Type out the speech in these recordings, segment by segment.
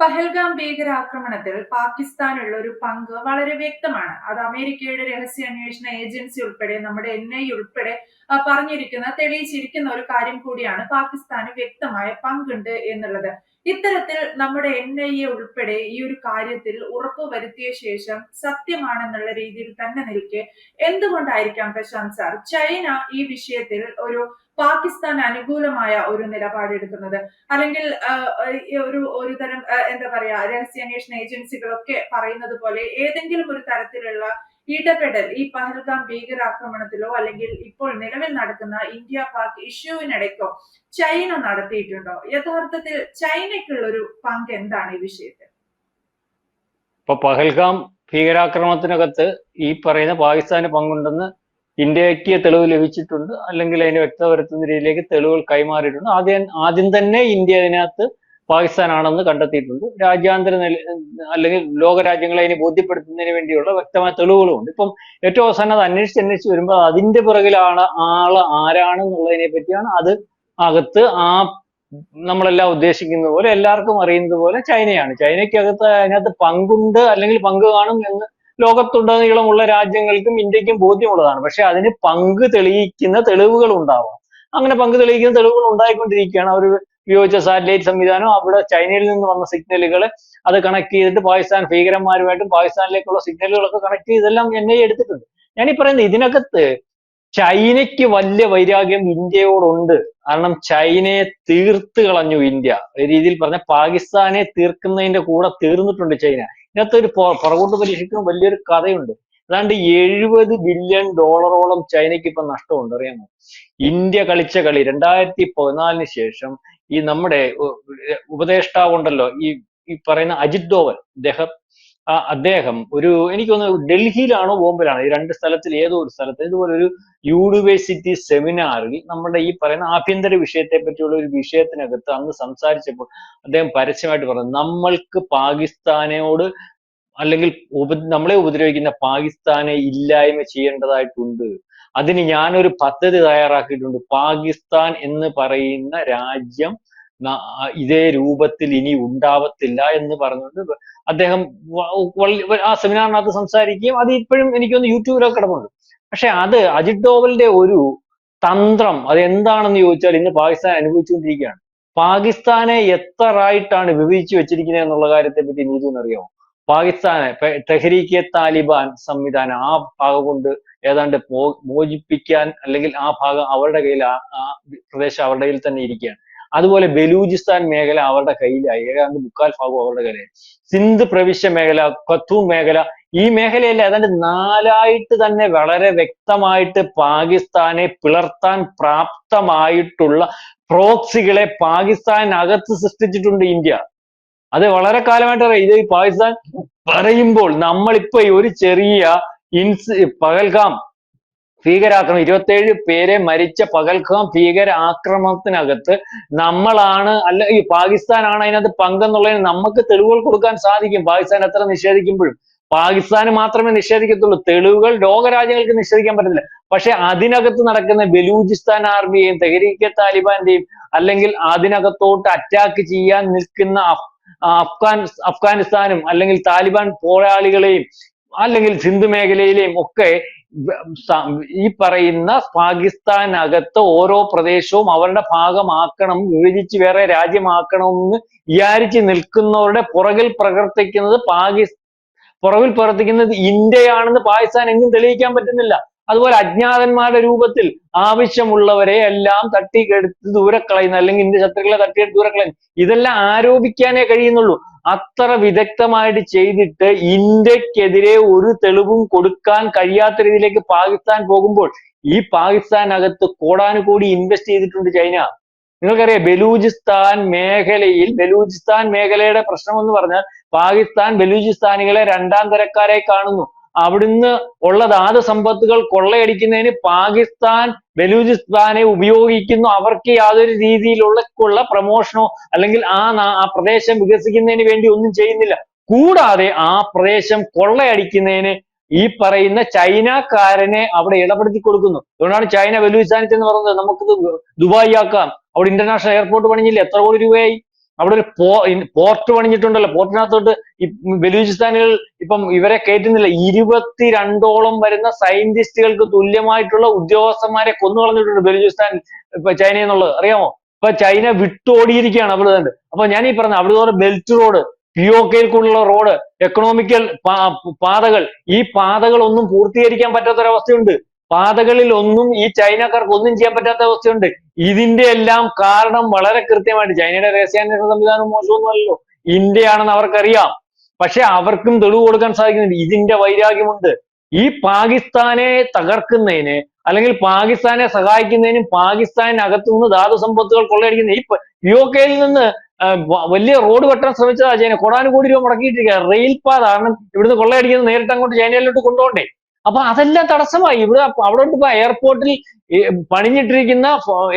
പഹൽഗാം ഭീകരാക്രമണത്തിൽ പാകിസ്ഥാനുള്ള ഒരു പങ്ക് വളരെ വ്യക്തമാണ്. അത് അമേരിക്കയുടെ രഹസ്യ അന്വേഷണ ഏജൻസി ഉൾപ്പെടെ നമ്മുടെ എൻ ഐ ഉൾപ്പെടെ പറഞ്ഞിരിക്കുന്ന തെളിയിച്ചിരിക്കുന്ന ഒരു കാര്യം കൂടിയാണ് പാകിസ്ഥാന് വ്യക്തമായ പങ്കുണ്ട് എന്നുള്ളത്. ഇത്തരത്തിൽ നമ്മുടെ എൻ ഐ എ ഉൾപ്പെടെ ഈ ഒരു കാര്യത്തിൽ ഉറപ്പ് വരുത്തിയ ശേഷം സത്യമാണെന്നുള്ള രീതിയിൽ തന്നെ നിൽക്കെ. എന്തുകൊണ്ടായിരിക്കാം പ്രശാന്ത് സാർ ചൈന ഈ വിഷയത്തിൽ ഒരു പാകിസ്ഥാൻ അനുകൂലമായ ഒരു നിലപാട് എടുക്കുന്നത്? അല്ലെങ്കിൽ ഒരു ഒരു തരം എന്താ പറയാ രഹസ്യാന്വേഷണ ഏജൻസികളൊക്കെ പറയുന്നത് പോലെ ഏതെങ്കിലും ഒരു തരത്തിലുള്ള ഇടപെടൽ ഈ പഹൽഗാം ഭീകരാക്രമണത്തിലോ അല്ലെങ്കിൽ ഇപ്പോൾ നിലവിൽ നടക്കുന്ന ഇന്ത്യ പാക് ഇഷ്യൂവിനിടയ്ക്കോ ചൈന നടത്തിയിട്ടുണ്ടോ? യഥാർത്ഥത്തിൽ ചൈനയ്ക്കുള്ള ഒരു പങ്ക് എന്താണ് ഈ വിഷയത്തിൽ? ഇപ്പൊ പഹൽഗാം ഭീകരാക്രമണത്തിനകത്ത് ഈ പറയുന്ന പാകിസ്ഥാന് പങ്കുണ്ടെന്ന് ഇന്ത്യയ്ക്ക് തെളിവ് ലഭിച്ചിട്ടുണ്ട്. അല്ലെങ്കിൽ അതിനെ വ്യക്തവരുത്തുന്ന രീതിയിലേക്ക് തെളിവുകൾ കൈമാറിയിട്ടുണ്ട്. ആദ്യം ആദ്യം തന്നെ ഇന്ത്യ അതിനകത്ത് പാകിസ്ഥാനാണെന്ന് കണ്ടെത്തിയിട്ടുണ്ട്. രാജ്യാന്തര നില അല്ലെങ്കിൽ ലോക രാജ്യങ്ങളെ ഇനി ബോധ്യപ്പെടുത്തുന്നതിന് വേണ്ടിയുള്ള വ്യക്തമായ തെളിവുകളുമുണ്ട്. ഇപ്പം ഏറ്റവും അവസാനം അത് അന്വേഷിച്ച് അന്വേഷിച്ച് വരുമ്പോൾ അതിന്റെ പുറകിലാണ് ആൾ ആരാണെന്നുള്ളതിനെ പറ്റിയാണ് അത് അകത്ത് ആ നമ്മളെല്ലാം ഉദ്ദേശിക്കുന്ന പോലെ എല്ലാവർക്കും അറിയുന്നത് പോലെ ചൈനയാണ്. ചൈനയ്ക്കകത്ത് അതിനകത്ത് പങ്കുണ്ട് അല്ലെങ്കിൽ പങ്ക് കാണും എന്ന് ലോകത്തുടനീളമുള്ള രാജ്യങ്ങൾക്കും ഇന്ത്യക്കും ബോധ്യമുള്ളതാണ്. പക്ഷെ അതിന് പങ്ക് തെളിയിക്കുന്ന തെളിവുകൾ ഉണ്ടാവാം അങ്ങനെ പങ്ക് തെളിയിക്കുന്ന തെളിവുകൾ ഉണ്ടായിക്കൊണ്ടിരിക്കുകയാണ്. അവർ ഉപയോഗിച്ച സാറ്റലൈറ്റ് സംവിധാനം അവിടെ ചൈനയിൽ നിന്ന് വന്ന സിഗ്നലുകൾ അത് കണക്ട് ചെയ്തിട്ട് പാകിസ്ഥാൻ ഭീകരന്മാരുമായിട്ടും പാകിസ്ഥാനിലേക്കുള്ള സിഗ്നലുകളൊക്കെ കണക്ട് ചെയ്തെല്ലാം എൻ ഐ എടുത്തിട്ടുണ്ട്. ഞാനീ പറയുന്നത് ഇതിനകത്ത് ചൈനയ്ക്ക് വലിയ വൈരാഗ്യം ഇന്ത്യയോടുണ്ട്. കാരണം ചൈനയെ തീർത്ത് കളഞ്ഞു ഇന്ത്യ. ഒരു രീതിയിൽ പറഞ്ഞ പാകിസ്ഥാനെ തീർക്കുന്നതിന്റെ കൂടെ തീർന്നിട്ടുണ്ട് ചൈന. ഇതിനകത്ത് ഒരു പുറകോട്ട് പരീക്ഷിക്കുന്ന വലിയൊരു കഥയുണ്ട്. ഏതാണ്ട് എഴുപത് ബില്യൺ ഡോളറോളം ചൈനയ്ക്ക് ഇപ്പൊ നഷ്ടമുണ്ട്. അറിയാമോ? ഇന്ത്യ കളിച്ച കളി രണ്ടായിരത്തി പതിനാലിന് ശേഷം ഈ നമ്മുടെ ഉപദേഷ്ടാവുണ്ടല്ലോ ഈ ഈ പറയുന്ന അജിത് ഡോവൽ അദ്ദേഹം അദ്ദേഹം ഒരു എനിക്ക് തോന്നുന്നു ഡൽഹിയിലാണോ ബോംബെയിലാണോ ഈ രണ്ട് സ്ഥലത്തിൽ ഏതോ ഒരു സ്ഥലത്ത് ഇതുപോലെ ഒരു യൂണിവേഴ്സിറ്റി സെമിനാറിൽ നമ്മുടെ ഈ പറയുന്ന ആഭ്യന്തര വിഷയത്തെ പറ്റിയുള്ള ഒരു വിഷയത്തിനകത്ത് അന്ന് സംസാരിച്ചപ്പോൾ അദ്ദേഹം പരസ്യമായിട്ട് പറഞ്ഞു നമ്മൾക്ക് പാകിസ്ഥാനോട് അല്ലെങ്കിൽ ഉപ നമ്മളെ ഉപദ്രവിക്കുന്ന പാകിസ്ഥാനെ ഇല്ലായ്മ ചെയ്യേണ്ടതായിട്ടുണ്ട്. അതിന് ഞാനൊരു പദ്ധതി തയ്യാറാക്കിയിട്ടുണ്ട്. പാകിസ്ഥാൻ എന്ന് പറയുന്ന രാജ്യം ഇതേ രൂപത്തിൽ ഇനി ഉണ്ടാവത്തില്ല എന്ന് പറഞ്ഞുകൊണ്ട് അദ്ദേഹം ആ സെമിനാറിനകത്ത് സംസാരിക്കുകയും അത് ഇപ്പോഴും എനിക്കൊന്ന് യൂട്യൂബിലൊക്കെ കിടപ്പുണ്ട്. പക്ഷെ അത് അജിത് ഡോവലിന്റെ ഒരു തന്ത്രം അത് എന്താണെന്ന് ചോദിച്ചാൽ ഇന്ന് പാകിസ്ഥാൻ അനുഭവിച്ചുകൊണ്ടിരിക്കുകയാണ്. പാകിസ്ഥാനെ എത്രയായിട്ടാണ് വിഭജിച്ചു വെച്ചിരിക്കുന്നത് എന്നുള്ള കാര്യത്തെ പറ്റി നീതു അറിയാമോ പാകിസ്ഥാനെ തെഹരീക്കെ താലിബാൻ സംവിധാനം ആ ഭാഗം കൊണ്ട് ഏതാണ്ട് മോചിപ്പിക്കാൻ അല്ലെങ്കിൽ ആ ഭാഗം അവരുടെ കയ്യിൽ ആ പ്രദേശം അവരുടെ കയ്യിൽ തന്നെ ഇരിക്കുകയാണ്. അതുപോലെ ബലൂചിസ്ഥാൻ മേഖല അവരുടെ കയ്യിലായി. ഏതാണ്ട് മുക്കാൽ ഭാഗം അവരുടെ കയ്യിലായി. സിന്ധ് പ്രവിശ്യ മേഖല ഖത്തൂം മേഖല ഈ മേഖലയിൽ ഏതാണ്ട് നാലായിട്ട് തന്നെ വളരെ വ്യക്തമായിട്ട് പാകിസ്ഥാനെ പിളർത്താൻ പ്രാപ്തമായിട്ടുള്ള പ്രോക്സികളെ പാകിസ്ഥാനകത്ത് സൃഷ്ടിച്ചിട്ടുണ്ട് ഇന്ത്യ. അത് വളരെ കാലമായിട്ട് ഇത് പാകിസ്ഥാൻ പറയുമ്പോൾ നമ്മളിപ്പോ ഒരു ചെറിയ ഇൻസ് പകൽഗാം ഭീകരാക്രമണം ഇരുപത്തേഴ് പേരെ മരിച്ച പകൽഗാം ഭീകര ആക്രമണത്തിനകത്ത് നമ്മളാണ് അല്ല ഈ പാകിസ്ഥാനാണ് അതിനകത്ത് പങ്കെന്നുള്ളതിന് നമുക്ക് തെളിവുകൾ കൊടുക്കാൻ സാധിക്കും. പാകിസ്ഥാൻ എത്ര നിഷേധിക്കുമ്പോഴും. പാകിസ്ഥാന് മാത്രമേ നിഷേധിക്കത്തുള്ളൂ. തെളിവുകൾ ലോകരാജ്യങ്ങൾക്ക് നിഷേധിക്കാൻ പറ്റത്തില്ല. പക്ഷെ അതിനകത്ത് നടക്കുന്ന ബലൂചിസ്ഥാൻ ആർമിയെയും തെഹരീക്കെ താലിബാന്റെയും അല്ലെങ്കിൽ അതിനകത്തോട്ട് അറ്റാക്ക് ചെയ്യാൻ നിൽക്കുന്ന അഫ്ഗാൻ അഫ്ഗാനിസ്ഥാനും അല്ലെങ്കിൽ താലിബാൻ പോരാളികളെയും അല്ലെങ്കിൽ സിന്ധു മേഖലയിലെയും ഒക്കെ ഈ പറയുന്ന പാകിസ്ഥാനകത്ത് ഓരോ പ്രദേശവും അവരുടെ ഭാഗമാക്കണം വിഭജിച്ച് വേറെ രാജ്യമാക്കണമെന്ന് വിചാരിച്ച് നിൽക്കുന്നവരുടെ പുറകിൽ പ്രവർത്തിക്കുന്നത് പാകിസ് പുറകിൽ പ്രവർത്തിക്കുന്നത് ഇന്ത്യയാണെന്ന് പാകിസ്ഥാൻ എങ്ങും തെളിയിക്കാൻ പറ്റുന്നില്ല. അതുപോലെ അജ്ഞാതന്മാരുടെ രൂപത്തിൽ ആവശ്യമുള്ളവരെ എല്ലാം തട്ടിക്കെടുത്ത് ദൂരെ കളയുന്ന അല്ലെങ്കിൽ ഇന്ത്യ ശത്രുക്കളെ തട്ടിയെടുത്ത് ദൂരെ കളയുന്ന ഇതെല്ലാം ആരോപിക്കാനേ കഴിയുന്നുള്ളൂ. അത്ര വിദഗ്ധമായിട്ട് ചെയ്തിട്ട് ഇന്ത്യക്കെതിരെ ഒരു തെളിവും കൊടുക്കാൻ കഴിയാത്ത രീതിയിലേക്ക് പാകിസ്ഥാൻ പോകുമ്പോൾ ഈ പാകിസ്ഥാനകത്ത് കോടാനുകോടി ഇൻവെസ്റ്റ് ചെയ്തിട്ടുണ്ട് ചൈന. നിങ്ങൾക്കറിയാം ബലൂചിസ്ഥാൻ മേഖലയിൽ ബലൂചിസ്ഥാൻ മേഖലയുടെ പ്രശ്നം എന്ന് പറഞ്ഞാൽ പാകിസ്ഥാൻ ബലൂചിസ്ഥാനികളെ രണ്ടാം തരക്കാരായി കാണുന്നു. അവിടുന്ന് ഉള്ള ധാതു സമ്പത്തുകൾ കൊള്ളയടിക്കുന്നതിന് പാകിസ്ഥാൻ ബലൂചിസ്ഥാനെ ഉപയോഗിക്കുന്നു. അവർക്ക് യാതൊരു രീതിയിലുള്ള പ്രമോഷനോ അല്ലെങ്കിൽ ആ ആ പ്രദേശം വികസിക്കുന്നതിന് വേണ്ടി ഒന്നും ചെയ്യുന്നില്ല. കൂടാതെ ആ പ്രദേശം കൊള്ളയടിക്കുന്നതിന് ഈ പറയുന്ന ചൈനക്കാരനെ അവിടെ ഇടപെടുത്തി കൊടുക്കുന്നു. അതുകൊണ്ടാണ് ചൈന ബലൂചിസ്ഥാനത്ത് എന്ന് പറയുന്നത് നമുക്ക് ദുബായി ആക്കാം അവിടെ ഇന്റർനാഷണൽ എയർപോർട്ട് പണിഞ്ഞില്ല? എത്ര കോടി രൂപയായി? അവിടെ ഒരു പോർട്ട് പണിഞ്ഞിട്ടുണ്ടല്ലോ. പോർട്ടിനകത്തോട്ട് ബലൂചിസ്ഥാനികൾ ഇപ്പം ഇവരെ കയറ്റുന്നില്ല. ഇരുപത്തിരണ്ടോളം വരുന്ന സയന്റിസ്റ്റുകൾക്ക് തുല്യമായിട്ടുള്ള ഉദ്യോഗസ്ഥന്മാരെ കൊന്നു കളഞ്ഞിട്ടുണ്ട് ബലൂചിസ്ഥാൻ ഇപ്പൊ ചൈന എന്നുള്ളത്. അറിയാമോ? ഇപ്പൊ ചൈന വിട്ടോടിയിരിക്കുകയാണ് അവിടെ തന്നെ. അപ്പൊ ഞാൻ ഈ പറഞ്ഞ അവിടെ ബെൽറ്റ് റോഡ് പി ഒ കെയിൽക്കുള്ള റോഡ് എക്കണോമിക്കൽ പാതകൾ ഈ പാതകൾ ഒന്നും പൂർത്തീകരിക്കാൻ പറ്റാത്തൊരവസ്ഥയുണ്ട്. പാതകളിൽ ഒന്നും ഈ ചൈനക്കാർക്ക് ഒന്നും ചെയ്യാൻ പറ്റാത്ത അവസ്ഥയുണ്ട്. ഇതിന്റെ എല്ലാം കാരണം വളരെ കൃത്യമായിട്ട് ചൈനയുടെ രഹസ്യാന്വേഷണ സംവിധാനം മോശമൊന്നുമല്ലല്ലോ ഇന്ത്യയാണെന്ന് അവർക്കറിയാം. പക്ഷെ അവർക്കും തെളിവ് കൊടുക്കാൻ സാധിക്കുന്നുണ്ട്. ഇതിന്റെ വൈരാഗ്യമുണ്ട്. ഈ പാകിസ്ഥാനെ തകർക്കുന്നതിന് അല്ലെങ്കിൽ പാകിസ്ഥാനെ സഹായിക്കുന്നതിനും പാകിസ്ഥാനകത്തുനിന്ന് ധാതു സമ്പത്തുകൾ കൊള്ളയടിക്കുന്ന ഈ ഒ കെയിൽ നിന്ന് വലിയ റോഡ് വെട്ടാൻ ശ്രമിച്ചതാ ചൈന. കോടാനുകോടി രൂപ മുടക്കിയിട്ടിരിക്കുക റെയിൽ പാത കാരണം ഇവിടുന്ന് കൊള്ളയടിക്കുന്നത് നേരിട്ട് അങ്ങോട്ട് ചൈനയിലോട്ട് കൊണ്ടുപോകണ്ടേ? അപ്പൊ അതെല്ലാം തടസ്സമായി. ഇവിടെ അവിടെ ഇപ്പൊ എയർപോർട്ടിൽ പണിഞ്ഞിട്ടിരിക്കുന്ന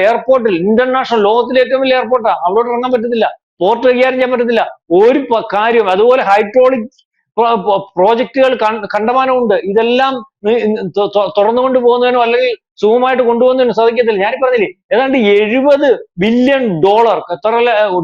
എയർപോർട്ടിൽ ഇന്റർനാഷണൽ ലോകത്തിലെ ഏറ്റവും വലിയ എയർപോർട്ടാ അവിടോട്ട് ഇറങ്ങാൻ പറ്റത്തില്ല. പോർട്ട് കൈകാര്യം ചെയ്യാൻ പറ്റത്തില്ല. ഒരു കാര്യം അതുപോലെ ഹൈഡ്രോളിക് പ്രോജക്റ്റുകൾ കണ്ടമാനമുണ്ട്. ഇതെല്ലാം തുറന്നുകൊണ്ട് പോകുന്നതിനോ അല്ലെങ്കിൽ സുഖമായിട്ട് കൊണ്ടുപോകുന്നതിനോ സാധിക്കത്തില്ല. ഞാൻ പറഞ്ഞില്ലേ ഏതാണ്ട് എഴുപത് ബില്യൺ ഡോളർ എത്ര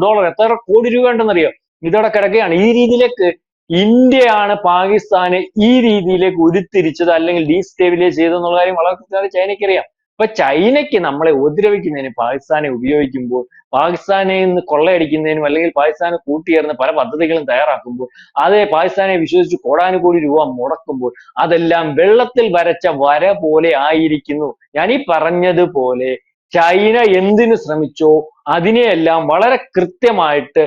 ഡോളർ എത്ര കോടി രൂപ ഉണ്ടെന്നറിയോ? ഇതോടെ കിടക്കുകയാണ്. ഈ രീതിയിലേക്ക് ഇന്ത്യയാണ് പാകിസ്ഥാനെ ഈ രീതിയിലേക്ക് ഉരുത്തിരിച്ചത് അല്ലെങ്കിൽ ഡീസ്റ്റേബിലൈസ് ചെയ്തെന്നുള്ള കാര്യം വളരെ ചൈനയ്ക്ക് അറിയാം അപ്പൊ ചൈനയ്ക്ക് നമ്മളെ ഉപദ്രവിക്കുന്നതിന് പാകിസ്ഥാനെ ഉപയോഗിക്കുമ്പോൾ പാകിസ്ഥാനെ നിന്ന് കൊള്ളയടിക്കുന്നതിനും അല്ലെങ്കിൽ പാകിസ്ഥാനെ കൂട്ടിയേർന്ന് പല പദ്ധതികളും തയ്യാറാക്കുമ്പോൾ അതേ പാകിസ്ഥാനെ വിശ്വസിച്ച് കോടാനുകോടി രൂപ മുടക്കുമ്പോൾ അതെല്ലാം വെള്ളത്തിൽ വരച്ച വര പോലെ ആയിരിക്കുന്നു. ഞാൻ ഈ പറഞ്ഞതുപോലെ ചൈന എന്തിനു ശ്രമിച്ചോ അതിനെയെല്ലാം വളരെ കൃത്യമായിട്ട്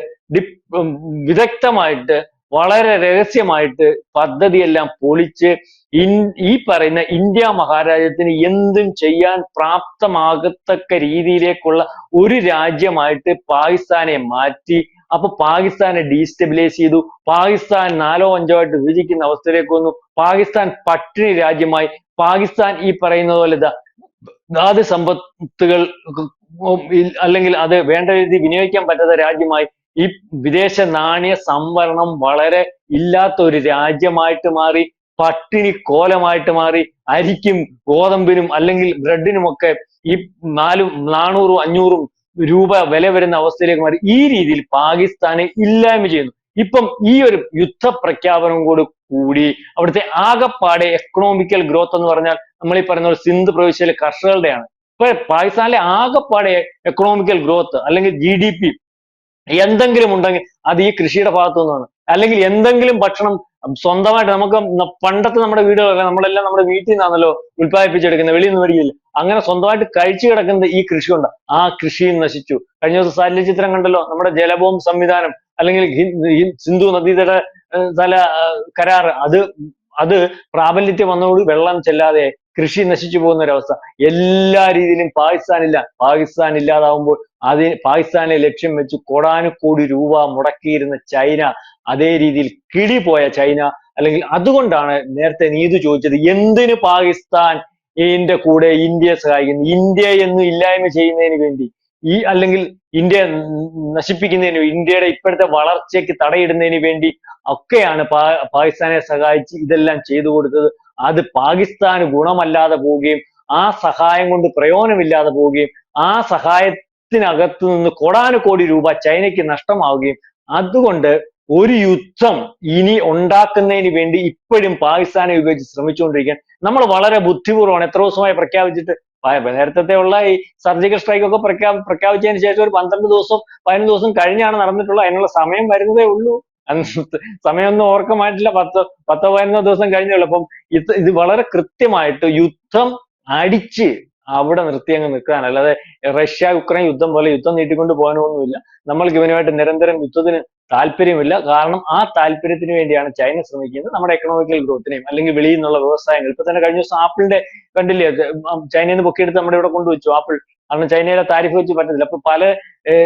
വിദഗ്ധമായിട്ട് വളരെ രഹസ്യമായിട്ട് പദ്ധതിയെല്ലാം പൊളിച്ച് ഇൻ ഈ പറയുന്ന ഇന്ത്യ മഹാരാജ്യത്തിന് എന്തും ചെയ്യാൻ പ്രാപ്തമാകത്തക്ക രീതിയിലേക്കുള്ള ഒരു രാജ്യമായിട്ട് പാകിസ്ഥാനെ മാറ്റി. അപ്പൊ പാകിസ്ഥാനെ ഡീസ്റ്റബിലൈസ് ചെയ്തു. പാകിസ്ഥാൻ നാലോ അഞ്ചോ ആയിട്ട് വിഭജിക്കുന്ന അവസ്ഥയിലേക്ക് വന്നു പാകിസ്ഥാൻ പട്ടിണി രാജ്യമായി. പാകിസ്ഥാൻ ഈ പറയുന്ന പോലെ ധാതു സമ്പത്തുകൾ അല്ലെങ്കിൽ അത് വേണ്ട രീതിയിൽ വിനിയോഗിക്കാൻ പറ്റാത്ത രാജ്യമായി ഈ വിദേശ നാണയ സംവരണം വളരെ ഇല്ലാത്ത ഒരു രാജ്യമായിട്ട് മാറി പട്ടിണി കോലമായിട്ട് മാറി അരിക്കും ഗോതമ്പിനും അല്ലെങ്കിൽ ബ്രെഡിനുമൊക്കെ ഈ നാലും നാനൂറും അഞ്ഞൂറും രൂപ വില വരുന്ന അവസ്ഥയിലേക്ക് മാറി. ഈ രീതിയിൽ പാകിസ്ഥാനെ ഇല്ലായ്മ ചെയ്യുന്നു. ഇപ്പം ഈ ഒരു യുദ്ധ പ്രഖ്യാപനം കൂടി കൂടി അവിടുത്തെ ആകപ്പാടെ എക്കണോമിക്കൽ ഗ്രോത്ത് എന്ന് പറഞ്ഞാൽ നമ്മൾ ഈ പറയുന്ന ഒരു സിന്ധ് പ്രവിശ്യയിലെ കർഷകരുടെയാണ്. ഇപ്പൊ പാകിസ്ഥാനിലെ ആകപ്പാടെ എക്കണോമിക്കൽ ഗ്രോത്ത് അല്ലെങ്കിൽ ജി ഡി പി എന്തെങ്കിലും ഉണ്ടെങ്കിൽ അത് ഈ കൃഷിയുടെ ഭാഗത്തു നിന്നാണ്. അല്ലെങ്കിൽ എന്തെങ്കിലും ഭക്ഷണം സ്വന്തമായിട്ട് നമുക്ക് പണ്ടത്തെ നമ്മുടെ വീടുകളൊക്കെ നമ്മളെല്ലാം നമ്മുടെ വീട്ടിൽ നിന്നാണല്ലോ ഉത്പാദിപ്പിച്ചെടുക്കുന്നത് വെളിയിൽ നിന്ന് മേടിക്കില്ല? അങ്ങനെ സ്വന്തമായിട്ട് കഴിച്ചു കിടക്കുന്നത് ഈ കൃഷി കൊണ്ട്. ആ കൃഷിയും നശിച്ചു. കഴിഞ്ഞ ദിവസം സാറ്റലൈറ്റ് ചിത്രം കണ്ടല്ലോ നമ്മുടെ ജലബോം സംവിധാനം അല്ലെങ്കിൽ സിന്ധു നദീതട തല കരാറ് അത് അത് പ്രാബല്യത്തിൽ വന്നതോട് വെള്ളം ചെല്ലാതെ കൃഷി നശിച്ചു പോകുന്ന ഒരവസ്ഥ എല്ലാ രീതിയിലും പാകിസ്ഥാൻ ഇല്ല പാകിസ്ഥാൻ ഇല്ലാതാവുമ്പോൾ അത് പാകിസ്ഥാനെ ലക്ഷ്യം വെച്ച് കോടാനുകോടി രൂപ മുടക്കിയിരുന്ന ചൈന അതേ രീതിയിൽ കിളി പോയ ചൈന അല്ലെങ്കിൽ അതുകൊണ്ടാണ് നേരത്തെ നീതു ചോദിച്ചത് എന്തിന് പാകിസ്ഥാൻ ഇതിന്റെ കൂടെ ഇന്ത്യയെ സഹായിക്കുന്നു? ഇന്ത്യ എന്ന് ഇല്ലായ്മ ചെയ്യുന്നതിന് വേണ്ടി. ഈ അല്ലെങ്കിൽ ഇന്ത്യ നശിപ്പിക്കുന്നതിന് ഇന്ത്യയുടെ ഇപ്പോഴത്തെ വളർച്ചയ്ക്ക് തടയിടുന്നതിന് വേണ്ടി ഒക്കെയാണ് പാകിസ്ഥാനെ സഹായിച്ച് ഇതെല്ലാം ചെയ്തു കൊടുത്തത്. അത് പാകിസ്ഥാന് ഗുണമല്ലാതെ പോവുകയും ആ സഹായം കൊണ്ട് പ്രയോജനമില്ലാതെ പോവുകയും ആ സഹായത്തിനകത്ത് നിന്ന് കോടാനുകോടി രൂപ ചൈനയ്ക്ക് നഷ്ടമാവുകയും അതുകൊണ്ട് ഒരു യുദ്ധം ഇനി ഉണ്ടാക്കുന്നതിന് വേണ്ടി ഇപ്പോഴും പാകിസ്ഥാനെ ഉപയോഗിച്ച് ശ്രമിച്ചുകൊണ്ടിരിക്കാൻ നമ്മൾ വളരെ ബുദ്ധിപൂർവമാണ്. എത്ര ദിവസമായി പ്രഖ്യാപിച്ചിട്ട് നേരത്തെ ഉള്ള ഈ സർജിക്കൽ സ്ട്രൈക്ക് ഒക്കെ പ്രഖ്യാ പ്രഖ്യാപിച്ചതിന് ശേഷം ഒരു പന്ത്രണ്ട് ദിവസം പതിനൊന്ന് ദിവസം കഴിഞ്ഞാണ് നടന്നിട്ടുള്ളത് അതിനുള്ള സമയം വരുന്നതേ ഉള്ളൂ. സമയമൊന്നും ഓർക്കമായിട്ടില്ല. പത്ത് പത്തോ പതിനൊന്നോ ദിവസം കഴിഞ്ഞുള്ളൂ. അപ്പം ഇത് ഇത് വളരെ കൃത്യമായിട്ട് യുദ്ധം അടിച്ച് അവിടെ നിർത്തി അങ്ങ് നിൽക്കുകയാണ്. അല്ലാതെ റഷ്യ ഉക്രൈൻ യുദ്ധം പോലെ യുദ്ധം നീട്ടിക്കൊണ്ട് പോകാനൊന്നുമില്ല. നമ്മൾക്ക് ഇവനുമായിട്ട് നിരന്തരം യുദ്ധത്തിന് താല്പര്യമില്ല. കാരണം ആ താല്പര്യത്തിന് വേണ്ടിയാണ് ചൈന ശ്രമിക്കുന്നത്. നമ്മുടെ എക്കണോമിക്കൽ ഗ്രോത്തിനെയും അല്ലെങ്കിൽ വെളിയിൽ നിന്നുള്ള വ്യവസായങ്ങൾ. ഇപ്പൊ തന്നെ കഴിഞ്ഞ ദിവസം ആപ്പിളിന്റെ കണ്ടില്ലേ? ചൈനയിൽ നിന്ന് പൊക്കിയെടുത്ത് നമ്മുടെ ഇവിടെ കൊണ്ടുവച്ചു ആപ്പിൾ. കാരണം ചൈനയുടെ താരിഫ് വെച്ച് പറ്റത്തില്ല. അപ്പൊ പല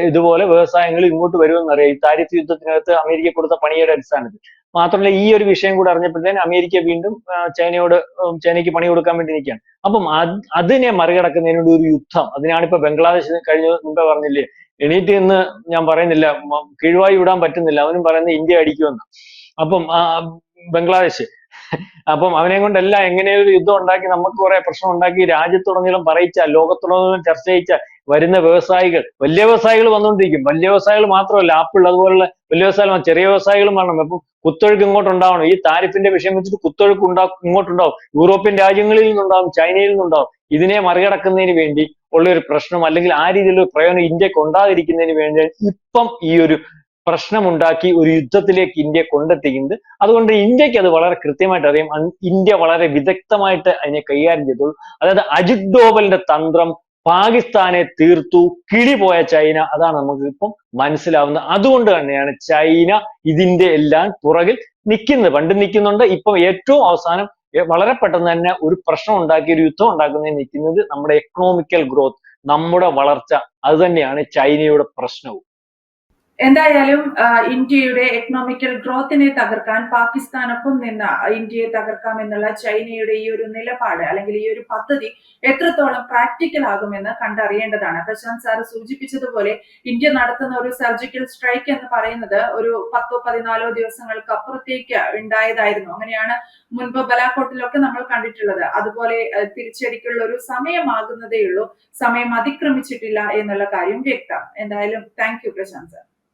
ഇതുപോലെ വ്യവസായങ്ങൾ ഇങ്ങോട്ട് വരുമെന്നറിയാം. ഈ താരിഫ് യുദ്ധത്തിനകത്ത് അമേരിക്ക കൊടുത്ത പണിയുടെ അടിസ്ഥാനത്തിൽ. മാത്രമല്ല ഈ ഒരു വിഷയം കൂടെ അറിഞ്ഞപ്പോഴത്തേന് അമേരിക്ക വീണ്ടും ചൈനയോട് ചൈനയ്ക്ക് പണി കൊടുക്കാൻ വേണ്ടി നിൽക്കുകയാണ്. അപ്പം അതിനെ മറികടക്കുന്നതിനോട് ഒരു യുദ്ധം. അതിനാണ് ഇപ്പൊ ബംഗ്ലാദേശ് കഴിഞ്ഞ മുമ്പേ പറഞ്ഞില്ലേ? എണീറ്റ് എന്ന് ഞാൻ പറയുന്നില്ല കീഴ്വായി വിടാൻ പറ്റുന്നില്ല. അവനും പറയുന്നത് ഇന്ത്യ അടിക്കുമെന്ന്. അപ്പം ബംഗ്ലാദേശ്. അപ്പം അവനെ കൊണ്ടല്ല എങ്ങനെയൊരു യുദ്ധം ഉണ്ടാക്കി നമുക്ക് കുറെ പ്രശ്നം ഉണ്ടാക്കി രാജ്യത്തുടനീളം പറയിച്ച ലോകത്തുടനീളം ചർച്ച ചെയ്യിച്ച വരുന്ന വ്യവസായികൾ. വലിയ വ്യവസായികൾ വന്നുകൊണ്ടിരിക്കും. വലിയ വ്യവസായികൾ മാത്രമല്ല ആപ്പിൾ അതുപോലുള്ള വലിയ വ്യവസായികൾ ചെറിയ വ്യവസായികളും വേണം അപ്പം കുത്തൊഴുക്ക് ഇങ്ങോട്ട് ഉണ്ടാവണം. ഈ താരിഫിന്റെ വിഷയം വെച്ചിട്ട് കുത്തൊഴുക്ക് ഉണ്ടാ ഇങ്ങോട്ടുണ്ടാവും. യൂറോപ്യൻ രാജ്യങ്ങളിൽ നിന്നുണ്ടാവും ചൈനയിൽ നിന്നുണ്ടാവും. ഇതിനെ മറികടക്കുന്നതിന് വേണ്ടി ഉള്ള ഒരു പ്രശ്നം അല്ലെങ്കിൽ ആ രീതിയിലുള്ള പ്രയോജനം ഇന്ത്യയ്ക്ക് ഉണ്ടാതിരിക്കുന്നതിന് വേണ്ടി ഇപ്പം ഈ ഒരു പ്രശ്നമുണ്ടാക്കി ഒരു യുദ്ധത്തിലേക്ക് ഇന്ത്യ കൊണ്ടെത്തിക്കുന്നത് അതുകൊണ്ട് ഇന്ത്യയ്ക്ക് അത് വളരെ കൃത്യമായിട്ട് അറിയാം. ഇന്ത്യ വളരെ വിദഗ്ധമായിട്ട് അതിനെ കൈകാര്യം ചെയ്തുള്ളൂ അതായത് അജിത് ഡോവലിന്റെ തന്ത്രം പാകിസ്ഥാനെ തീർത്തു കിളി പോയ ചൈന അതാണ് നമുക്ക് ഇപ്പം മനസ്സിലാവുന്നത്. അതുകൊണ്ട് തന്നെയാണ് ചൈന ഇതിന്റെ എല്ലാം പുറകിൽ നിൽക്കുന്നത്. പണ്ട് നിൽക്കുന്നുണ്ട് ഇപ്പം ഏറ്റവും അവസാനം വളരെ പെട്ടെന്ന് തന്നെ ഒരു പ്രശ്നം ഉണ്ടാക്കി ഒരു യുദ്ധം ഉണ്ടാക്കുന്നതിന് നിൽക്കുന്നത് നമ്മുടെ എക്കണോമിക്കൽ ഗ്രോത്ത് നമ്മുടെ വളർച്ച അത് തന്നെയാണ് ചൈനയുടെ പ്രശ്നവും. എന്തായാലും ഇന്ത്യയുടെ എക്കണോമിക്കൽ ഗ്രോത്തിനെ തകർക്കാൻ പാകിസ്ഥാനൊപ്പം നിന്ന് ഇന്ത്യയെ തകർക്കാം എന്നുള്ള ചൈനയുടെ ഈ ഒരു നിലപാട് അല്ലെങ്കിൽ ഈ ഒരു പദ്ധതി എത്രത്തോളം പ്രാക്ടിക്കൽ ആകുമെന്ന് കണ്ടറിയേണ്ടതാണ്. പ്രശാന്ത് സാർ സൂചിപ്പിച്ചതുപോലെ ഇന്ത്യ നടത്തുന്ന ഒരു സർജിക്കൽ സ്ട്രൈക്ക് എന്ന് പറയുന്നത് ഒരു പത്തോ പതിനാലോ ദിവസങ്ങൾക്ക് അപ്പുറത്തേക്ക് ഉണ്ടായതായിരുന്നു. അങ്ങനെയാണ് മുൻപ് ബലാക്കോട്ടിലൊക്കെ നമ്മൾ കണ്ടിട്ടുള്ളത്. അതുപോലെ തിരിച്ചടിക്കുള്ള ഒരു സമയമാകുന്നതേ ഉള്ളൂ സമയം അതിക്രമിച്ചിട്ടില്ല എന്നുള്ള കാര്യം വ്യക്തം. എന്തായാലും താങ്ക് യു പ്രശാന്ത് സാർ.